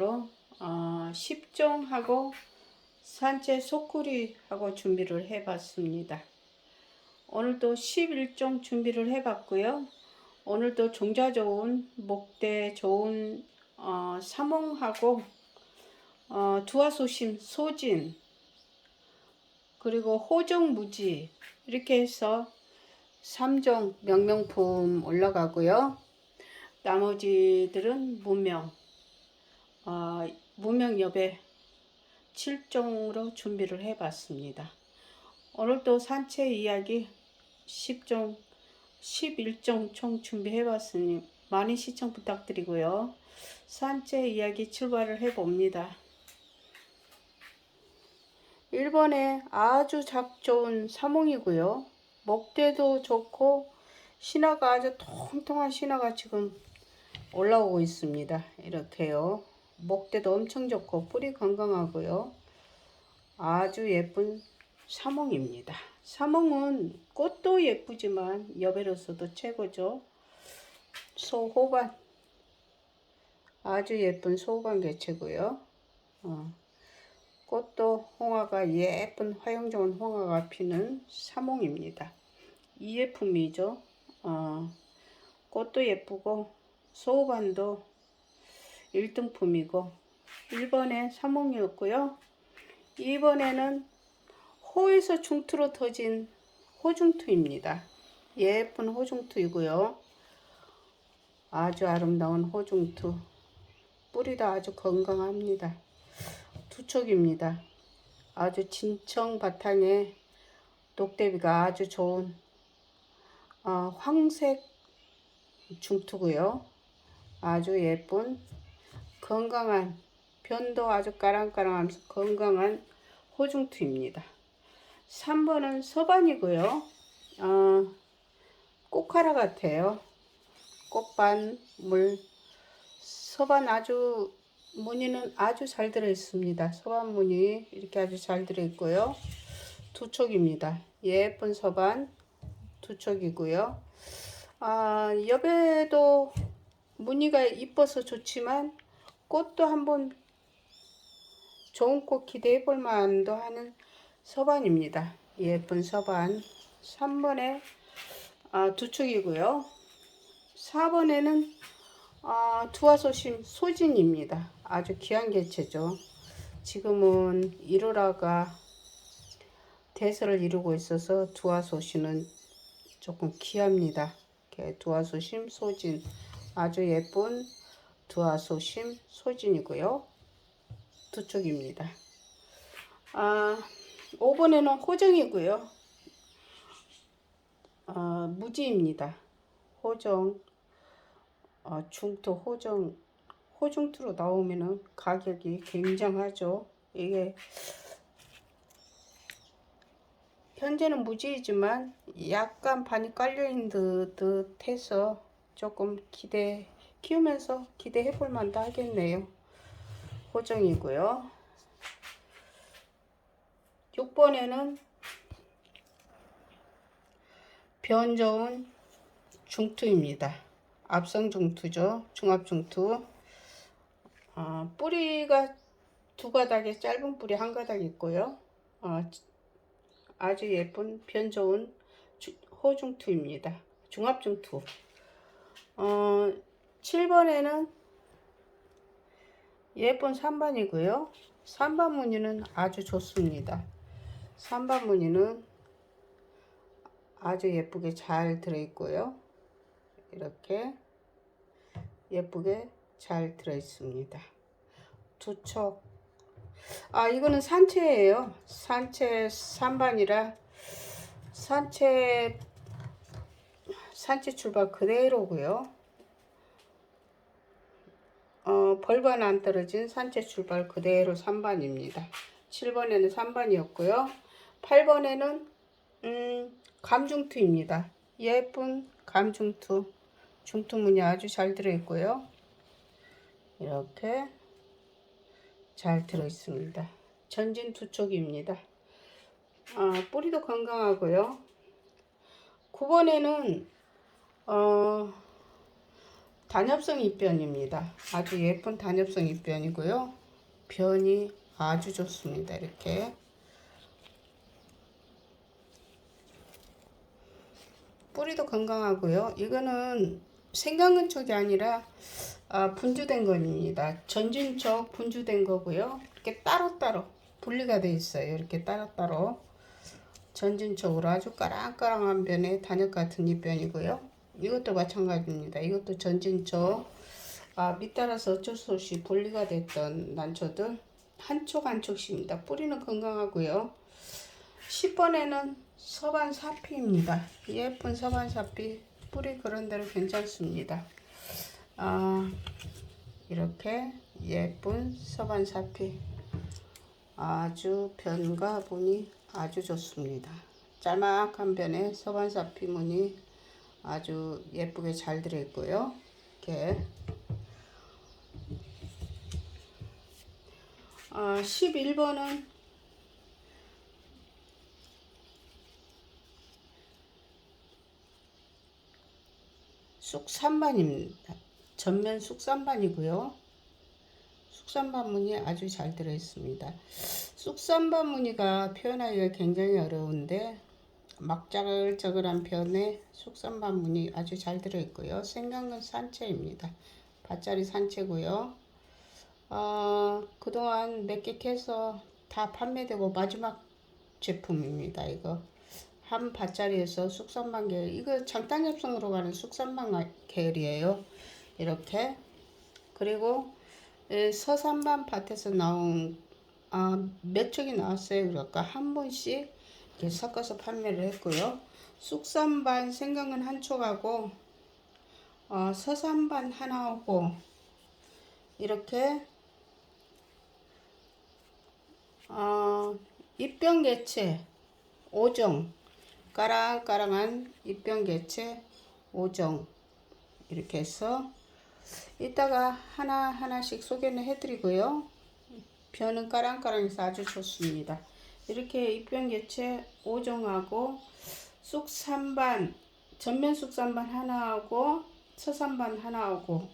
기념으로 어, 10종하고 산채 소쿠리하고 준비를 해봤습니다. 오늘도 11종 준비를 해봤고요. 오늘도 종자 좋은 목대 좋은 어, 사몽하고 어, 두화소심 소진 그리고 호정무지 이렇게 해서 3종 명명품 올라가고요. 나머지들은 무명 어, 무명 여배 7종으로 준비를 해봤습니다. 오늘도 산채 이야기 10종 11종 총 준비해봤으니 많이 시청 부탁드리고요. 산채 이야기 출발을 해봅니다. 1번에 아주 작 좋은 사몽이고요. 목대도 좋고 신화가 아주 통통한 신화가 지금 올라오고 있습니다. 이렇게요. 목대도 엄청 좋고 뿌리 건강하고요. 아주 예쁜 사몽입니다. 사몽은 꽃도 예쁘지만 여배로서도 최고죠. 소호반 아주 예쁜 소호반 개체고요. 어, 꽃도 홍화가 예쁜 화용 좋은 홍화가 피는 사몽입니다. 이 예품이죠. 어, 꽃도 예쁘고 소호반도 1등품이고 1번에 사몽이었고요. 2번에는 호에서 중투로 터진 호중투입니다. 예쁜 호중투이고요. 아주 아름다운 호중투. 뿌리도 아주 건강합니다. 두촉입니다. 아주 진청 바탕에 녹대비가 아주 좋은 어, 황색 중투고요. 아주 예쁜 건강한 변도 아주 까랑까랑하면서 건강한 호중투입니다. 3번은 서반이고요. 어, 꽃카라 같아요. 꽃반 물 서반 아주 무늬는 아주 잘 들어 있습니다. 서반 무늬 이렇게 아주 잘 들어 있고요. 두 촉입니다. 예쁜 서반 두 촉이고요. 아, 여배도 무늬가 이뻐서 좋지만 꽃도 한번 좋은 꽃 기대해 볼 만도 하는 서반입니다. 예쁜 서반 3번에 아, 두 축이고요. 4번에는 아, 두화소심 소진입니다. 아주 귀한 개체죠. 지금은 1호라가 대서를 이루고 있어서 두화소심은 조금 귀합니다. 두화소심 소진 아주 예쁜 두화소심 소진이고요. 두 쪽입니다. 아, 5번에는 호정이고요. 아, 무지입니다. 호정, 아, 중투 호정, 호중투로 나오면은 가격이 굉장하죠. 이게 현재는 무지이지만 약간 반이 깔려있는 듯, 듯해서 조금 기대 키우면서 기대해 볼 만도 하겠네요. 호정이고요. 6번에는 변 좋은 중투입니다. 앞성 중투죠. 중압 중투. 어, 뿌리가 두 가닥에 짧은 뿌리 한 가닥 있고요. 어, 아주 예쁜 변 좋은 주, 호중투입니다. 중압중투. 어, 7번에는 예쁜 3반이고요. 3반 무늬는 아주 좋습니다. 3반 무늬는 아주 예쁘게 잘 들어있고요. 이렇게 예쁘게 잘 들어있습니다. 두척. 아, 이거는 산채예요. 산채 3반이라 산채 산채 출발 그대로고요. 어, 벌반 안 떨어진 산채 출발 그대로 3반입니다. 7번에는 3반이었고요. 8번에는 음, 감중투입니다. 예쁜 감중투. 중투 무늬 아주 잘 들어있고요. 이렇게 잘 들어있습니다. 전진 두 쪽입니다. 아, 뿌리도 건강하고요. 9번에는 어, 단엽성 잎변입니다. 아주 예쁜 단엽성 잎변이고요. 변이 아주 좋습니다. 이렇게 뿌리도 건강하고요. 이거는 생강근 쪽이 아니라 아, 분주된 겁니다. 전진쪽 분주된 거고요. 이렇게 따로따로 분리가 돼 있어요. 이렇게 따로따로 전진쪽으로 아주 까랑까랑한 변의 단엽 같은 잎변이고요. 이것도 마찬가지입니다. 이것도 전진쪽 아, 밑따라서 어쩔 수 없이 분리가 됐던 난초들 한쪽 한쪽씩입니다. 뿌리는 건강하고요. 10번에는 서반 사피입니다. 예쁜 서반 사피 뿌리 그런 대로 괜찮습니다. 아, 이렇게 예쁜 서반 사피 아주 변과 무늬 아주 좋습니다. 짤막한 변에 서반 사피 무늬 아주 예쁘게 잘 들어있고요. 이렇게 아, 11번은 쑥삼반입니다. 전면 쑥삼반이고요. 쑥삼반 무늬 아주 잘 들어있습니다. 쑥삼반 무늬가 표현하기가 굉장히 어려운데 막자글자글한 편에 쑥삼반 무늬 아주 잘 들어있고요. 생강은 산채입니다. 밭자리 산채고요. 어, 그동안 몇 개 캐서 다 판매되고 마지막 제품입니다. 이거 한 밭자리에서 쑥삼반 계열 이거 장단엽성으로 가는 쑥삼반 계열이에요. 이렇게 그리고 에, 서산반 밭에서 나온 아, 몇 촉이 나왔어요. 그러니까 한 번씩 이렇게 섞어서 판매를 했고요. 쑥삼반 생강은 한 촉하고 어, 서산 반 하나하고 이렇게 어, 입병 개체 5종 까랑까랑한 입병 개체 5종 이렇게 해서 이따가 하나하나씩 소개는 해드리고요. 변은 까랑까랑해서 아주 좋습니다. 이렇게 입병 개체 5종하고 쑥삼반 전면 쑥삼반 하나하고 서삼반 하나하고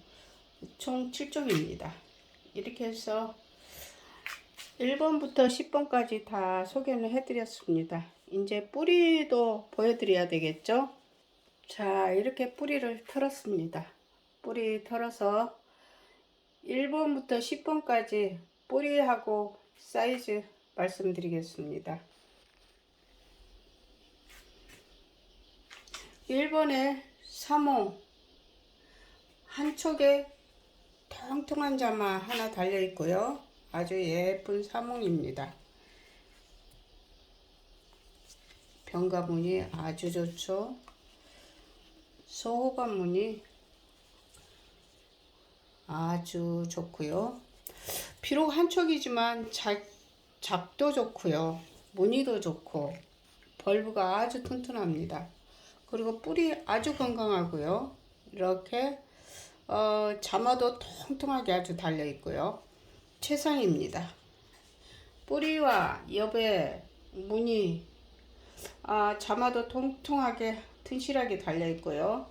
총 7종입니다. 이렇게 해서 1번부터 10번까지 다 소개를 해드렸습니다. 이제 뿌리도 보여드려야 되겠죠? 자, 이렇게 뿌리를 털었습니다. 뿌리 털어서 1번부터 10번까지 뿌리하고 사이즈 말씀드리겠습니다. 1번에 3호 한쪽에 통통한 자마 하나 달려 있고요. 아주 예쁜 사몽입니다. 병가무늬 아주 좋죠. 소호관무늬 아주 좋고요. 비록 한 촉이지만 작, 작도 좋고요. 무늬도 좋고 벌브가 아주 튼튼합니다. 그리고 뿌리 아주 건강하고요. 이렇게 어, 자마도 통통하게 아주 달려 있고요. 최상입니다. 뿌리와 옆에 무늬 아, 자마도 통통하게 튼실하게 달려 있고요.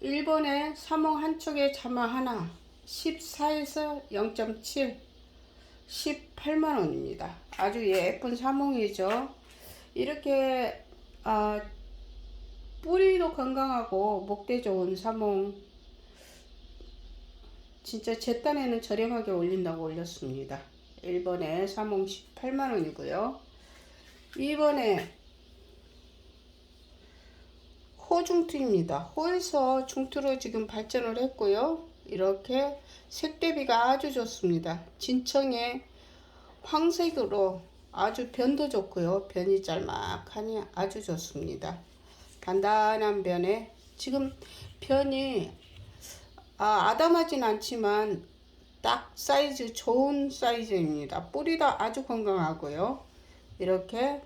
1번에 사몽 한쪽에 자마 하나 14에서 0.7 18만원입니다. 아주 예쁜 사몽이죠. 이렇게 아, 뿌리도 건강하고 목대 좋은 사몽 진짜 제 딴에는 저렴하게 올린다고 올렸습니다. 1번에 사몽 18만원이고요. 2번에 호중투입니다. 호에서 중투로 지금 발전을 했고요. 이렇게 색 대비가 아주 좋습니다. 진청에 황색으로 아주 변도 좋고요. 변이 짤막하니 아주 좋습니다. 단단한 변에 지금 변이 아, 아담하진 않지만 딱 사이즈 좋은 사이즈입니다. 뿌리도 아주 건강하고요. 이렇게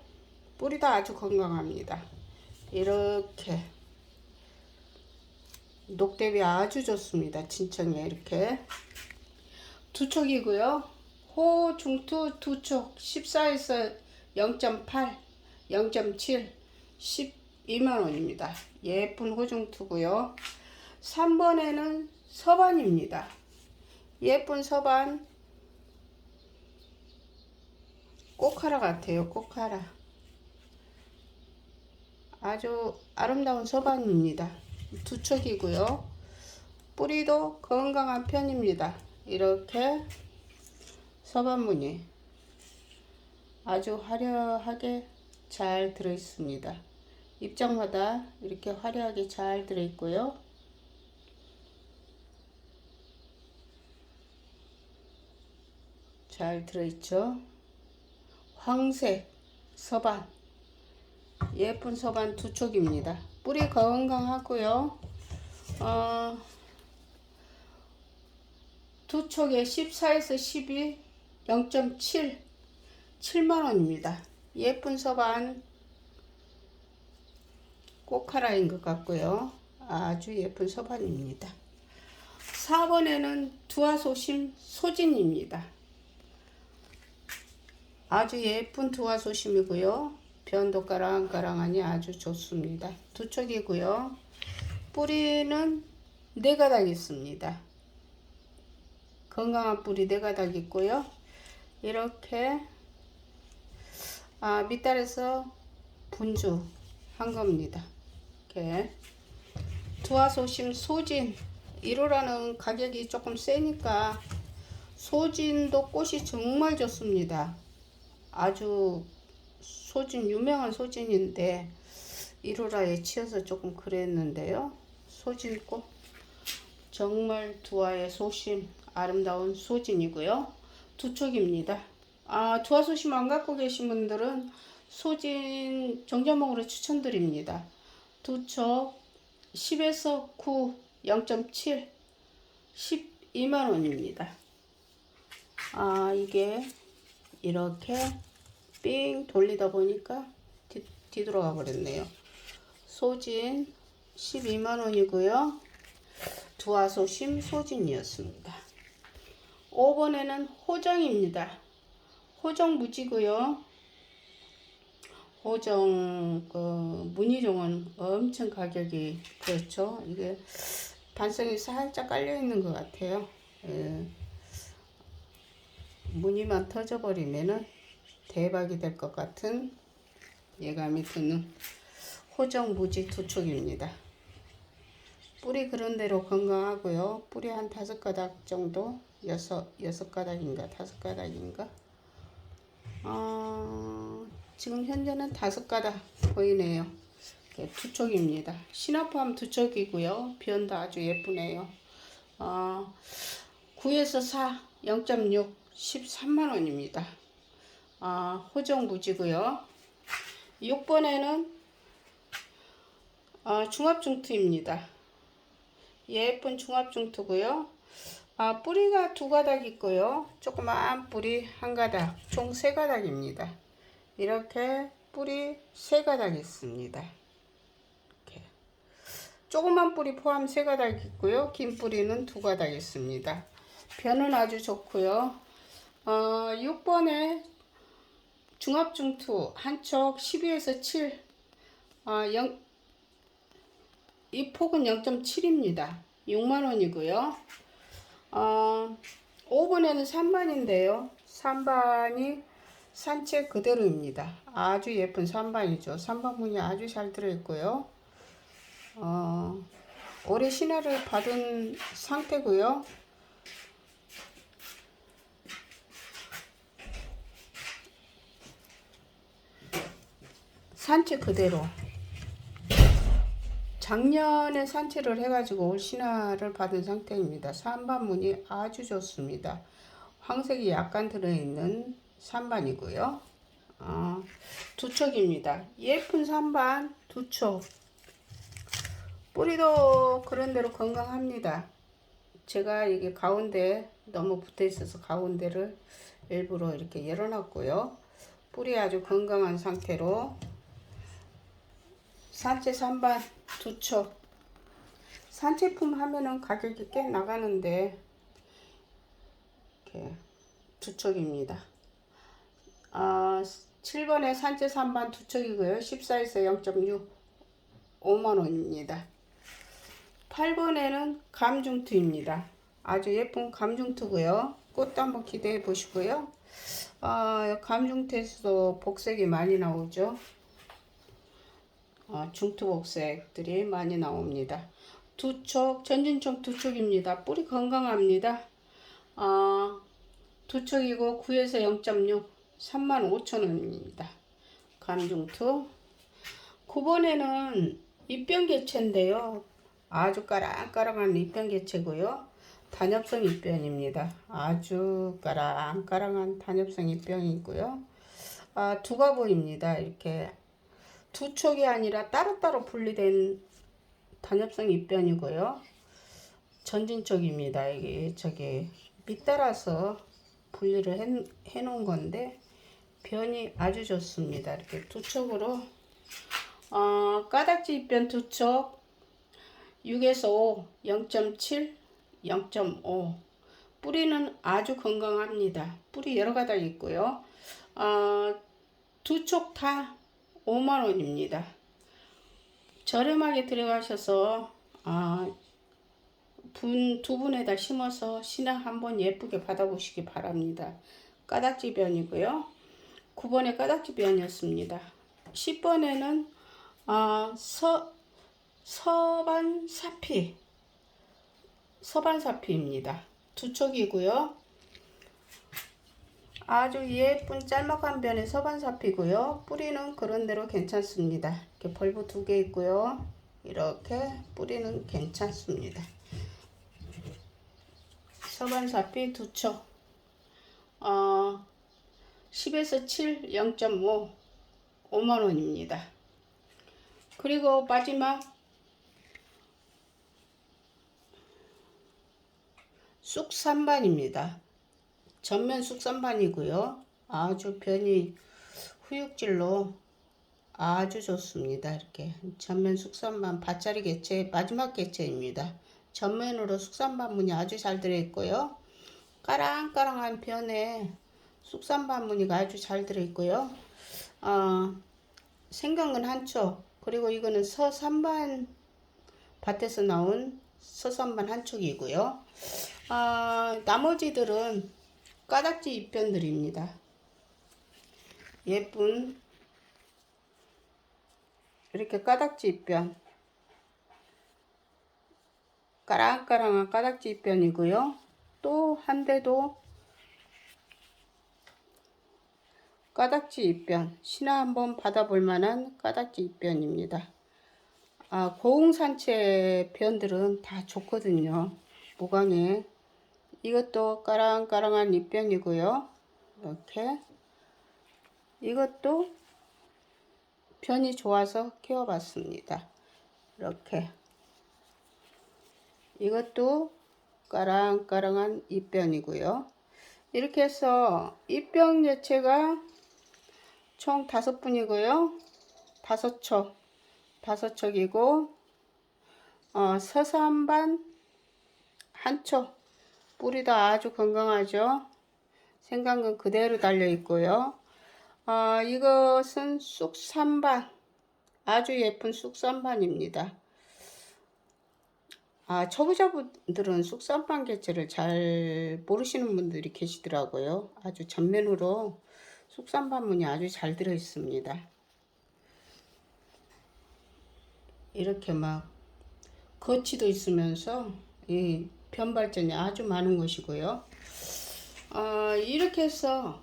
뿌리도 아주 건강합니다. 이렇게 녹대비 아주 좋습니다. 진청에 이렇게 두 촉이고요. 호 중투 두 촉 14에서 0.8, 0.7, 12만 원입니다. 예쁜 호중투고요. 3번에는 서반입니다. 예쁜 서반 꽃하라 같아요. 꽃하라. 아주 아름다운 서반입니다. 두 척이고요. 뿌리도 건강한 편입니다. 이렇게 서반무늬 아주 화려하게 잘 들어 있습니다. 입장마다 이렇게 화려하게 잘 들어 있고요. 잘 들어있죠. 황색 서반 예쁜 서반 두 촉입니다. 뿌리 건강하고요. 어, 두 촉에 14에서 12, 0.7, 7만원입니다. 예쁜 서반 꽃카라인 것 같고요. 아주 예쁜 서반입니다. 4번에는 두화소심 소진입니다. 아주 예쁜 두화소심이고요. 변도 까랑까랑하니 아주 좋습니다. 두 촉이고요. 뿌리는 네 가닥 있습니다. 건강한 뿌리 네 가닥 있고요. 이렇게 아, 밑단에서 분주 한 겁니다. 이렇게 두화소심 소진 1호라는 가격이 조금 세니까 소진도 꽃이 정말 좋습니다. 아주 소진 유명한 소진인데 1호라에 치여서 조금 그랬는데요. 소진꽃 정말 두화의 소심 아름다운 소진이고요. 두 촉입니다. 아, 두화 소심 안 갖고 계신 분들은 소진 정자몽으로 추천드립니다. 두촉 10에서 9, 0.7, 12만 원입니다. 아, 이게 이렇게 삥 돌리다 보니까 뒤, 뒤돌아가 버렸네요. 소진 12만 원이고요. 두화소심 소진이었습니다. 5번에는 호정입니다. 호정 무지고요. 호정 그 무늬종은 엄청 가격이 그렇죠. 이게 반성이 살짝 깔려 있는 것 같아요. 예. 무늬만 터져버리면은 대박이 될 것 같은 예감이 드는 호정 무지 두 촉입니다. 뿌리 그런 대로 건강하고요. 뿌리 한 다섯 가닥 정도, 여섯 여섯 가닥인가 다섯 가닥인가. 어, 지금 현재는 다섯 가닥 보이네요. 이렇게 두 촉입니다. 신화포함 두 촉이고요. 변도 아주 예쁘네요. 어, 9에서 4, 0.6, 13만 원입니다. 아, 호정 무지고요. 6번에는 아, 중합중투입니다. 예쁜 중합중투고요. 아, 뿌리가 두 가닥 있고요. 조그만 뿌리 한 가닥, 총 세 가닥입니다. 이렇게 뿌리 세 가닥 있습니다. 이렇게. 조그만 뿌리 포함 세 가닥 있고요. 긴 뿌리는 두 가닥 있습니다. 변은 아주 좋고요. 어, 6번에 중합중투 한쪽 12에서 7, 아, 0, 이 폭은 0.7입니다. 6만원이고요. 어, 5번에는 3반인데요. 3반이 산책 그대로입니다. 아주 예쁜 3반이죠. 3반 문이 아주 잘 들어있고요. 어, 올해 신화를 받은 상태고요. 산책 그대로 작년에 산채를 해가지고 올 신화를 받은 상태입니다. 산반문이 아주 좋습니다. 황색이 약간 들어있는 산반이고요. 어, 두 촉입니다. 예쁜 산반 두 촉. 뿌리도 그런대로 건강합니다. 제가 이게 가운데 너무 붙어 있어서 가운데를 일부러 이렇게 열어놨고요. 뿌리 아주 건강한 상태로 산채 산반 두 촉. 산채품 하면은 가격이 꽤 나가는데 이렇게 두 촉입니다. 아, 7번에 산채 산반 두 촉이고요. 14에서 0.6 5만원입니다. 8번에는 감중투입니다. 아주 예쁜 감중투고요. 꽃도 한번 기대해 보시고요. 아, 감중투에서도 복색이 많이 나오죠. 아, 중투 복색들이 많이 나옵니다. 두 촉, 전진촉 두 촉입니다. 뿌리 건강합니다. 아, 두 촉이고 9에서 0.6, 35,000원입니다. 감중투. 9번에는 입변개체인데요. 아주 까랑까랑한 입변개체고요. 단엽성 입변입니다. 아주 까랑까랑한 단엽성 입변이고요. 아, 두가 보입니다. 이렇게 두 촉이 아니라 따로따로 분리된 단엽성 입변이고요. 전진촉입니다. 이게 저기 밑따라서 분리를 해, 해 놓은 건데 변이 아주 좋습니다. 이렇게 두 촉으로 어, 까닥지 입변 두 촉 6에서 5, 0.7, 0.5 뿌리는 아주 건강합니다. 뿌리 여러 가닥 있고요. 어, 두촉 다 5만 원입니다. 저렴하게 들어가셔서 아, 분, 두 분에다 심어서 신앙 한번 예쁘게 받아보시기 바랍니다. 까닥지 변이고요. 9번에 까닥지 변이었습니다. 10번에는 아, 서, 서반 사피 서반 사피입니다. 두 촉이고요. 아주 예쁜 짤막한 변의 서반 사피고요. 뿌리는 그런대로 괜찮습니다. 이렇게 벌브 두 개 있고요. 이렇게 뿌리는 괜찮습니다. 서반 사피 두 촉. 어, 10에서 7, 0.5, 5만 원입니다. 그리고 마지막 쑥삼반입니다. 전면 쑥삼반이고요. 아주 변이 후육질로 아주 좋습니다. 이렇게 전면 쑥삼반 밭자리 개체 마지막 개체입니다. 전면으로 쑥삼반문이 아주 잘 들어있고요. 까랑까랑한 변에 쑥삼반무늬가 아주 잘 들어있고요. 어, 생강은 한쪽 그리고 이거는 서산반 밭에서 나온 서산반 한 촉이고요. 아, 나머지들은 까닥지 입변들입니다. 예쁜 이렇게 까닥지 입변 까랑까랑한 까닥지 입변이고요. 또 한 대도 까닥지 입변 신화 한번 받아볼 만한 까닥지 입변입니다. 아, 고흥산채 변들은 다 좋거든요. 무광에 이것도 까랑까랑한 입변이고요. 이렇게 이것도 변이 좋아서 키워봤습니다. 이렇게 이것도 까랑까랑한 입변이고요. 이렇게 해서 입변 개체가 총 다섯 분이고요. 다섯 척, 다섯 척이고, 어, 서산반 한 척. 뿌리도 아주 건강하죠. 생강은 그대로 달려 있고요. 어, 이것은 쑥산반. 아주 예쁜 쑥산반입니다. 아, 초보자분들은 쑥산반 개체를 잘 모르시는 분들이 계시더라고요. 아주 전면으로 숙산반문이 아주 잘 들어 있습니다. 이렇게 막 거치도 있으면서 이 변발전이 아주 많은 것이고요. 어, 이렇게 해서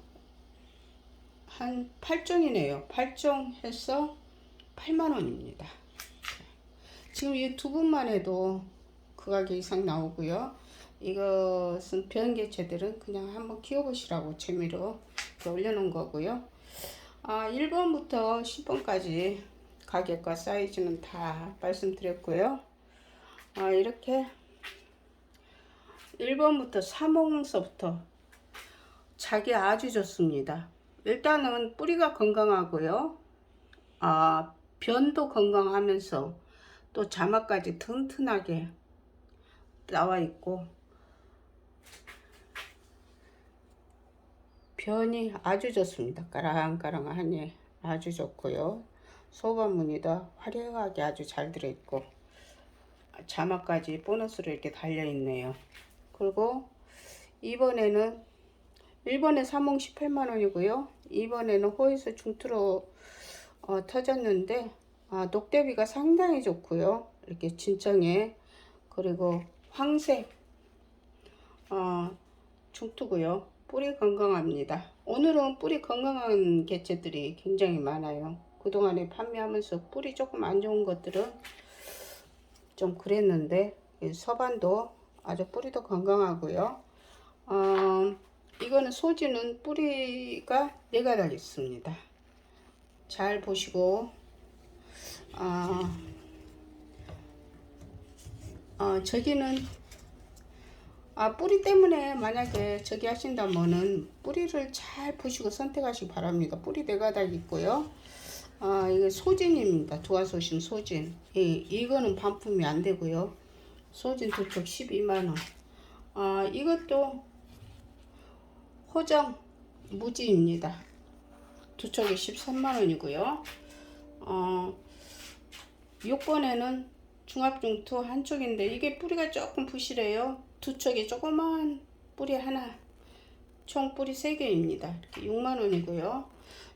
한 8종이네요. 8종 해서 8만원입니다. 지금 이 두 분만 해도 그 가격 이상 나오고요. 이것은 변개체들은 그냥 한번 키워보시라고 재미로 올려놓은 거고요. 아, 1번부터 10번까지 가격과 사이즈는 다 말씀드렸고요. 아, 이렇게 1번부터 사몽서부터 자기 아주 좋습니다. 일단은 뿌리가 건강하고요. 아, 변도 건강하면서 또 자막까지 튼튼하게 나와 있고 변이 아주 좋습니다. 까랑까랑하니 아주 좋고요. 소반무늬도 화려하게 아주 잘 들어있고 자막까지 보너스로 이렇게 달려 있네요. 그리고 이번에는 1번에 사몽 18만 원이고요. 이번에는 호이스 중투로 어, 터졌는데 아, 녹대비가 상당히 좋고요. 이렇게 진정에 그리고 황색 어, 중투고요. 뿌리 건강합니다. 오늘은 뿌리 건강한 개체들이 굉장히 많아요. 그동안에 판매하면서 뿌리 조금 안 좋은 것들은 좀 그랬는데 이 서반도 아주 뿌리도 건강하고요. 어, 이거는 소지는 뿌리가 네 가닥 있습니다. 잘 보시고 어, 어, 저기는 아, 뿌리 때문에 만약에 저기 하신다면은 뿌리를 잘 보시고 선택하시기 바랍니다. 뿌리 네 가닥 있고요. 아, 이게 소진입니다. 두화소심 소진. 이, 이거는 반품이 안 되고요. 소진 두쪽 12만원. 아, 이것도 호정 무지입니다. 두 촉에 13만원이고요. 어, 6번에는 중합중투 한쪽인데 이게 뿌리가 조금 부실해요. 두 촉에 조그만 뿌리 하나. 총 뿌리 3개입니다. 이렇게 6만원이고요.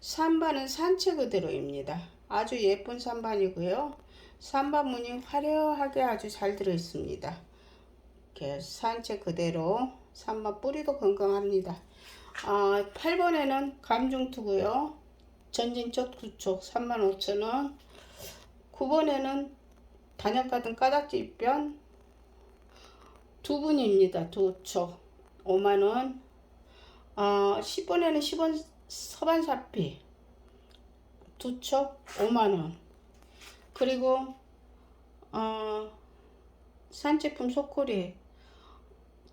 산반은 산채 그대로입니다. 아주 예쁜 산반이고요. 산반 무늬 화려하게 아주 잘 들어 있습니다. 이렇게 산채 그대로 산반 뿌리도 건강합니다. 아, 8번에는 감중투고요. 전진쪽 두쪽 35,000원. 9번에는 단역가든 까닥지 입변 두 분입니다. 두쪽 5만원. 아, 10번에는 10원 서반사피 두촉 5만원. 그리고 어, 산제품 소코리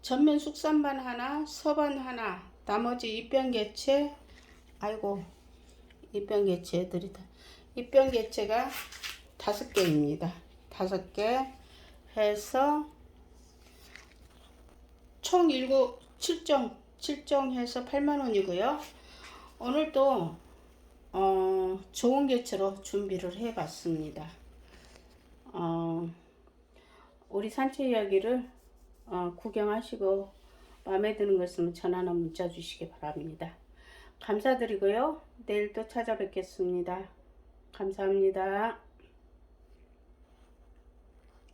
전면 숙산반 하나, 서반 하나, 나머지 입변 개체, 아이고, 입변 개체 애들이 다. 입변 개체가 다섯 개입니다. 다섯 개 해서 총 일곱, 칠정, 칠정 해서 8만원이고요. 오늘도 어, 좋은 개체로 준비를 해 봤습니다. 어, 우리 산채 이야기를 어, 구경하시고 마음에 드는 것 있으면 전화나 문자 주시기 바랍니다. 감사드리고요. 내일 또 찾아뵙겠습니다. 감사합니다.